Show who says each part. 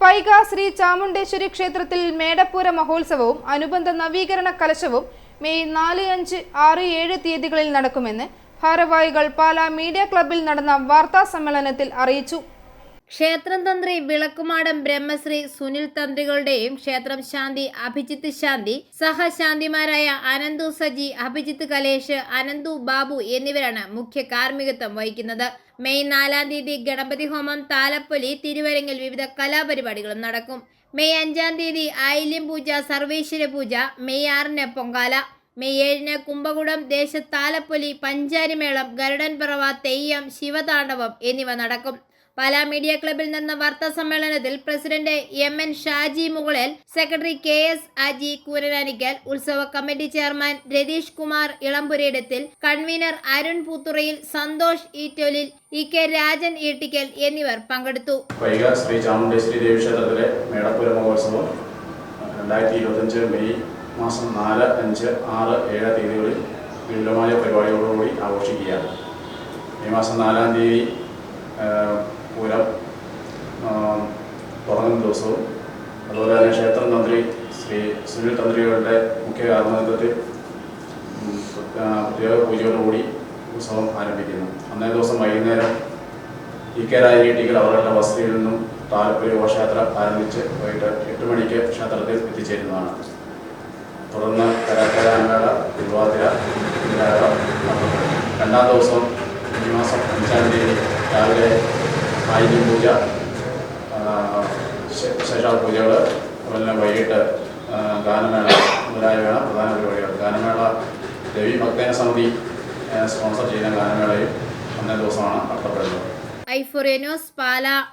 Speaker 1: പൈക ശ്രീ ചാമുണ്ടേശ്വരി ക്ഷേത്രത്തിൽ മേടപ്പൂര മഹോത്സവവും അനുബന്ധ നവീകരണ കലശവും മെയ് നാല് അഞ്ച് ആറ് ഏഴ് തീയതികളിൽ നടക്കുമെന്ന് ഭാരവാഹികൾ പാലാ മീഡിയ ക്ലബ്ബിൽ നടന്ന വാർത്താ സമ്മേളനത്തിൽ അറിയിച്ചു.
Speaker 2: ക്ഷേത്രം തന്ത്രി വിളക്കുമാടം ബ്രഹ്മശ്രീ സുനിൽ തന്ത്രികളുടെയും ക്ഷേത്രം ശാന്തി അഭിജിത്ത് ശാന്തി സഹശാന്തിമാരായ അനന്തു സജി അഭിജിത്ത് കലേഷ് അനന്തു ബാബു എന്നിവരാണ് മുഖ്യ കാർമ്മികത്വം വഹിക്കുന്നത്. മെയ് നാലാം തീയതി ഗണപതി ഹോമം താലപ്പൊലി തിരുവരങ്ങിൽ വിവിധ കലാപരിപാടികളും നടക്കും. മെയ് അഞ്ചാം തീയതി ആയില്യം പൂജ സർവേശ്വര പൂജ മെയ് ആറിന് പൊങ്കാല മെയ് ഏഴിന് കുംഭകുടം ദേശത്താലപ്പൊലി പഞ്ചാരിമേളം ഗരുഡൻ പറവ തെയ്യം ശിവതാണ്ഡവം എന്നിവ നടക്കും. പാലാ മീഡിയ ക്ലബിൽ നടന്ന വാർത്താ സമ്മേളനത്തിൽ president M N Shaji Mukalel secretary K S Aji Kooranikkal ഉത്സവ committee chairman Ratheesh Kumar Elampurayidathil convener Arun Poothurayil Santhosh Eettolil E K Rajan Eettikkal എന്നിവർ പങ്കെടുത്തു.
Speaker 3: ശ്രീ ദേവി ക്ഷേത്രത്തിലെ മേടപ്പുര മഹോത്സവം രണ്ടായിരത്തി ഇരുപത്തഞ്ച് മെയ് മാസം നാല് അഞ്ച് ആറ് ഏഴ് തീയതികളിൽ വിപുലമായ പരിപാടികളോടുകൂടി ആഘോഷിക്കുകയാണ്. ഈ മാസം നാലാം തീയതി പൂരം. തുടങ്ങുന്ന ദിവസവും അതുപോലെ തന്നെ ക്ഷേത്ര തന്ത്രി ശ്രീ സുനിൽ തന്ത്രികളുടെ മുഖ്യ കാരണത്തിൽ പ്രത്യേക പൂജയോടുകൂടി ഉത്സവം ആരംഭിക്കുന്നു. അന്നേ ദിവസം വൈകുന്നേരം ഇ കെ രാജനീട്ടിക്കൽ അവരുടെ വസതിയിൽ നിന്നും താലപ്പൊലി ഘോഷയാത്ര ആരംഭിച്ച് വൈകിട്ട് എട്ട് മണിക്ക് ക്ഷേത്രത്തിൽ എത്തിച്ചേരുന്നതാണ്. തുടർന്ന് കരാക്കര അമ്പേള തിരുവാതിര തിരുവാതിര രണ്ടാം ദിവസം ഈ മാസം അഞ്ചാം തീയതി രാവിലെ ആയിരം പൂജ. ആ, ശേ- ശേഷാൽ പൂജകൾ അതുപോലെ തന്നെ വൈകിട്ട് ഗാനമേള മുതലായവയാണ് പ്രധാന പരിപാടികൾ. ഗാനമേള ദേവി ഭക്തജന സമിതി സ്പോൺസർ ചെയ്യുന്ന ഗാനമേളയും അന്നേ ദിവസമാണ് നടത്തപ്പെടുന്നത്.
Speaker 2: ഐഫോറിയനോസ് പാല.